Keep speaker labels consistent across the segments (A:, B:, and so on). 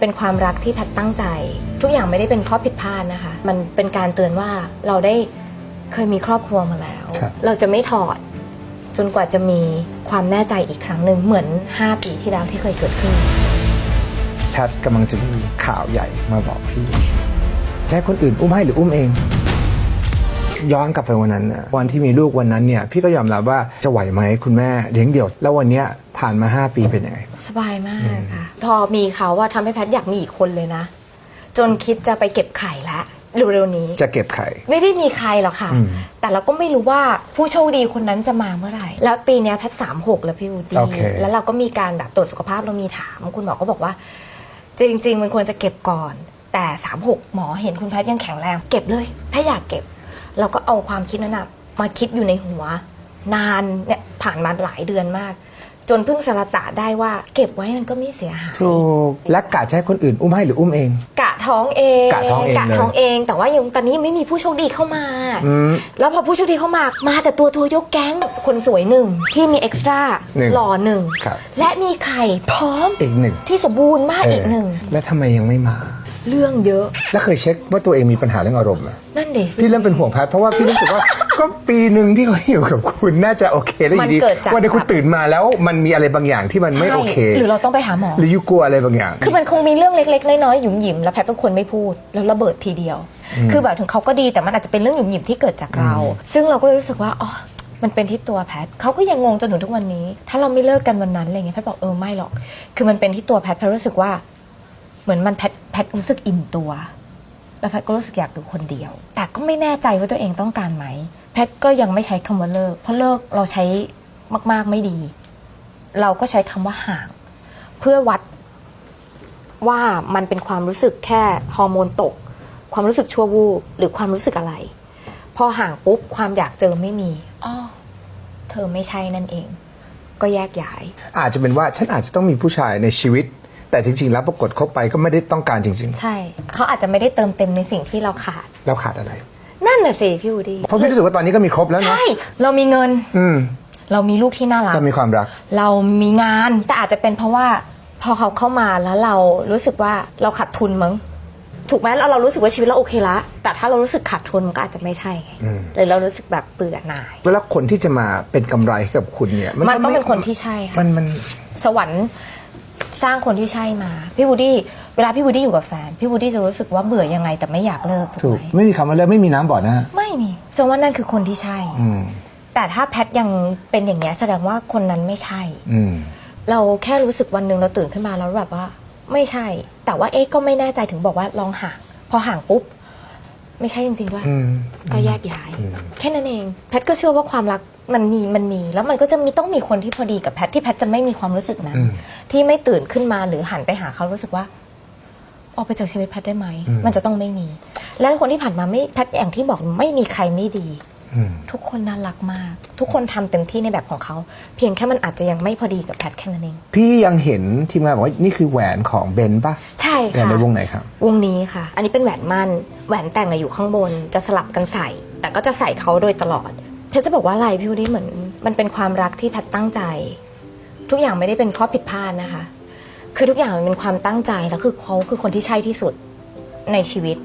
A: เป็นความรักที่แพทย์ตั้งใจ ทุกอย่างไม่ได้เป็นข้อผิดพลาดนะคะ มันเป็นการเตือนว่าเราได้เคยมีครอบครัวมาแล้ว
B: ครับ
A: เราจะไม่ถอด จนกว่าจะมีความแน่ใจอีกครั้งหนึ่งเหมือน 5 ปีที่แล้วที่เคยเกิดขึ้น
B: แพทย์กำลังจะมีข่าวใหญ่มาบอกพี่จะให้คนอื่นอุ้มให้หรืออุ้มเอง ย้อนกลับไปวันนั้นน่ะวันที่มีลูกวันนั้นเนี่ย พี่ก็ยอมรับว่าจะไหวไหมคุณแม่เลี้ยงเดี่ยว แล้ววันเนี้ย ผ่านมา 5 ปีเป็นยังไง
A: สบายมากค่ะ พอมีเขาว่าทำให้แพทย์อยากมีอีกคนเลยนะ จนคิดจะไปเก็บไข่ละเร็วๆนี้
B: จะเก็บไข่
A: ไม่ได้มีใครหรอกค่ะ
B: อืม
A: แต่เราก็ไม่รู้ว่าผู้โชคดีคนนั้นจะมาเมื่อไหร่ แล้วปีเนี้ยแพทสามหกแล้วพี่วูดดี้
B: โอเค
A: แล้วเราก็มีการแบบตรวจสุขภาพเรามีถาม คุณหมอก็บอกว่า จริง ๆ มันควรจะเก็บก่อน แต่สามหกหมอเห็นคุณแพทย์ยังแข็งแรง เก็บเลย ถ้าอยากเก็บ เราก็เอาความคิดนั้นนะมาคิดอยู่ในหัว นานเนี่ยผ่านมาหลายเดือนมาก จนเพิ่งสารตะได้ว่า เก็บไว้มันก็ไม่เสียหาย
B: ถูกและกะจะให้คนอื่นอุ้มให้หรืออุ้มเอง
A: กะท้องเอง
B: กะท้องเองเลย
A: ท้องเอง แต่ว่ายังตอนนี้ยังไม่มีผู้โชคดีเข้ามา
B: อืม
A: แล้วพอผู้โชคดีเข้ามามาแต่ตัวทัวยกแก๊งคนสวยหนึ่งที่มีเอ็กซ์ตร้า
B: หนึ่ง
A: หล่อหนึ่ง
B: ครับ
A: และมีไข่พร้อม
B: อีกหนึ่ง
A: ที่สมบูรณ์มากอีกหนึ่ง
B: เและทำไมยังไม่มา
A: เรื่องเยอะ
B: แล้วเคยเช็คว่าตัวเองมีปัญหาเรื่องอารมณ์ไหม
A: นั่นเด็
B: พี่เริ่มเป็นห่วงแพทย์เพราะว่าพี่รู้สึกว่า ก็ปีหนึ่งที่เขาอยู่กับคุณน่าจะโอเคแล้วอยู่ดี
A: มันเกิดจาก
B: วันนี้คุณตื่นมาแล้วมันมีอะไรบางอย่างที่มันไม่โอเค
A: หรือเราต้องไปหาหมอ
B: หรือยูกลัวอะไรบางอย่าง
A: คือมันคงมีเรื่องเล็ก ๆ น้อยๆหยุมหยิมแล้วแพทย์เป็นคนไม่พูด แล้วระเบิดทีเดียว คือแบบถึงเขาก็ดีแต่มันอาจจะเป็นเรื่องหยุมหยิมที่เกิดจากเรา ซึ่งเราก็เลยรู้สึกว่าอ๋อมันเป็นที่ตัวแพทย์เขาก็ยังงงจนถึงทุกวันนี้ ถ้าเราไม่เลิกกันวันนั้นอะไรเงี้ยแพทย์บอกเออไม่หรอก คือมันเป็นที่ตัวแพทย์แพทย์รู้สึกว่า เหมือนมันแพทย์แพทย์รู้สึกอิ่มตัว แล้วแพทย์ก็รู้สึกอยากอยู่คนเดียว แต่ก็ไม่แน่ใจว่าตัวเองต้องการไหม แพทย์ก็ยังไม่ใช้คำว่าเลิก เพราะเลิกเราใช้มาก ๆไม่ดี เราก็ใช้คำว่าห่าง เพื่อวัดว่ามันเป็นความรู้สึกแค่ฮอร์โมนตก ความรู้สึกชั่ววูบหรือความรู้สึกอะไร พอห่างปุ๊บความอยากเจอไม่มีอ้อเธอไม่ใช่นั่นเอง ก็แยกย้าย
B: อาจจะเป็นว่าฉันอาจจะต้องมีผู้ชายในชีวิต แต่จริงๆ แล้วปรากฏคบไปก็ไม่ได้ต้องการจริง
A: ใช่ เขาอาจจะไม่ได้เติมเต็มในสิ่งที่เราขาด
B: ๆ แล้วขาดอะไร
A: นั่นน่ะสิพี่วูดดี้
B: เพราะพี่รู้สึกว่าตอนนี้ก็มีครบแล้วเนาะ
A: ใช่ เรามีเงิน
B: อืม
A: เรามีลูกที่น่ารัก
B: ก็มีความรัก
A: เรามีงาน แต่อาจจะเป็นเพราะว่าพอเขาเข้ามาแล้วเรารู้สึกว่าเราขาดทุนมั้ง ถูกไหมแล้วเรารู้สึกว่าชีวิตเราโอเคละ แต่ถ้าเรารู้สึกขาดทุนมันก็อาจจะไม่ใช่ไง
B: อืม
A: หรือเรารู้สึกแบบเบื่อหน่าย
B: เวลาคนที่จะมาเป็นกำไรให้กับคุณเนี่ย
A: มันต้อง
B: ไเป็
A: นคนที่ใช่ค่ะ
B: มันมัน
A: สวรรค์ สร้างคนที่ใช่มา พี่วูดดี้เวลาพี่วูดดี้อยู่กับแฟน พี่วูดดี้จะรู้สึกว่าเบื่อยังไงแต่ไม่อยากเลิกถู
B: ถู
A: ก
B: ก
A: ไหม
B: ไม่มีคำว่าเลิกไม่มีน้ำบ่อนะ
A: ไม่นี่แสดงว่านั่นคือคนที่ใช่
B: อืม
A: แต่ถ้าแพทยังเป็นอย่างเงี้ยแสดงว่าคนนั้นไม่ใช่
B: อืม
A: เราแค่รู้สึกวันหนึ่งเราตื่นขึ้นมาแล้วแบบว่า ไม่ใช่ แต่ว่าเอ๊ะก็ไม่แน่ใจถึงบอกว่าลองห่างพอห่างปุ๊บ ไม่ใช่จริงๆด้วย
B: อืม
A: ก็แยกย้าย
B: อืม
A: แค่นั้นเอง แพทย์ก็เชื่อว่าความรักมันมีมันมี แล้วมันก็จะมีต้องมีคนที่พอดีกับแพทย์ที่แพทย์จะไม่มีความรู้สึกนั้น
B: อืม
A: ที่ไม่ตื่นขึ้นมาหรือหันไปหาเขารู้สึกว่า ออกไปจากชีวิตแพทย์ได้ไหม
B: อืม
A: มันจะต้องไม่มี และคนที่ผ่านมาไม่แพทย์อย่างที่บอกไม่มีใครไม่ดี
B: อืม
A: ทุกคนน่ารักมาก ทุกคนทำเต็มที่ในแบบของเขา เพียงแค่มันอาจจะยังไม่พอดีกับแพทย์แค่นั้นเอง
B: พี่ยังเห็นทีมงานบอกว่านี่คือแหวนของเบนซ์ป่ะ
A: ใช่
B: แหวน
A: ค่ะ
B: ในวงไหนครับ
A: วงนี้ค่ะ อันนี้เป็นแหวนมั่น แหวนแต่งอะอยู่ข้างบน จะสลับกันใส่ แต่ก็จะใส่เขาโดยตลอดเพชรจะบอกว่าอะไรพี่วูดดี้เหมือน มันเป็นความรักที่แพทย์ตั้งใจ ทุกอย่างไม่ได้เป็นข้อผิดพลาดนะคะ คือทุกอย่างมันเป็นความตั้งใจแล้วคือเขาคือคนที่ใช่ที่สุดในชีวิต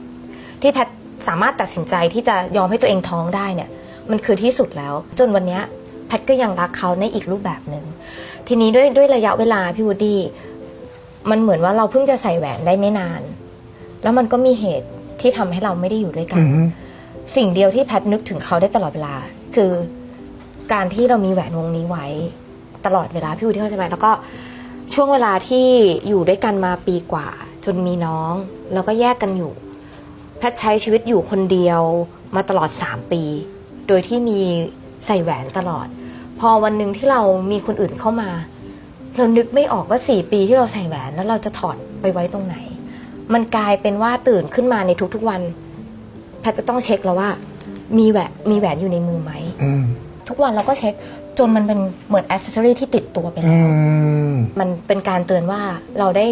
A: ที่แพทย์ สามารถตัดสินใจที่จะยอมให้ตัวเองท้องได้เนี่ย มันคือที่สุดแล้ว จนวันเนี้ยแพทย์ก็ยังรักเขาในอีกรูปแบบหนึ่งทีนี้ด้วยด้วยระยะเวลาพี่วูดดี้มันเหมือนว่าเราเพิ่งจะใส่แหวนได้ไม่นาน แล้วมันก็มีเหตุที่ทำให้เราไม่ได้อยู่ด้วยกัน
B: อืม
A: สิ่งเดียวที่แพทย์นึกถึงเขาได้ตลอดเวลา คือการที่เรามีแหวนวงนี้ไว้ ตลอดเวลาพี่วูดดี้เข้าใจไหมแล้วก็ช่วงเวลาที่อยู่ด้วยกันมาปีกว่า จนมีน้อง แล้วก็แยกกันอยู่แพ ทย์ใช้ชีวิตอยู่คนเดียวมาตลอด 3 ปี โดยที่มีใส่แหวนตลอด พอวันหนึ่งที่เรามีคนอื่นเข้ามาเรานึกไม่ออกว่า 4 ปีที่เราใส่แหวนแล้วเราจะถอดไปไว้ตรงไหน มันกลายเป็นว่าตื่นขึ้นมาในทุกๆวันแพทย์จะต้องเช็คแล้วว่า มีแหวนมีแหวนอยู่ในมือไหม
B: อืม
A: ทุกวันเราก็เช็คจนมันเป็นเหมือนอ c เซสซอรีที่ติดตัวไป
B: อื
A: แล้ว
B: ม
A: มันเป็นการเตือนว่าเราได้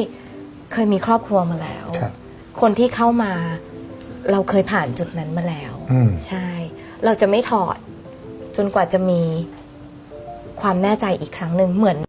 A: เคยมีครอบครัวมาแล้ว
B: ครับ
A: คนที่เข้ามา เราเคยผ่านจุดนั้นมาแล้ว
B: อืม
A: ใช่ เราจะไม่ถอดจนกว่าจะมีความแน่ใจอีกครั้งหนึ่งเหมือน